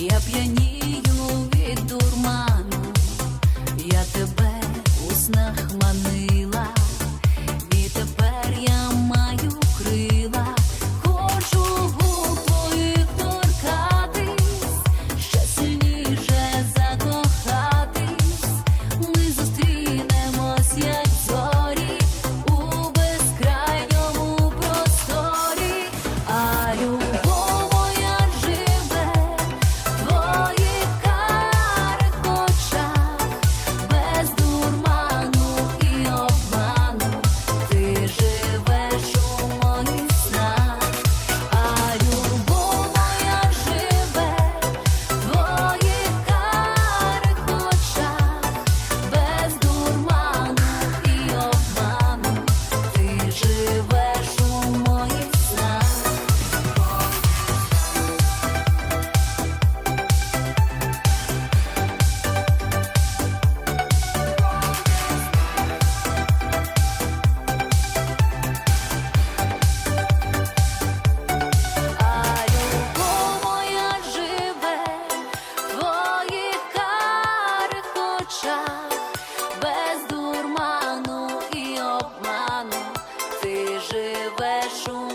я п'янію від дурману, я тебе у снах. очах, без дурману і обману ти живеш у.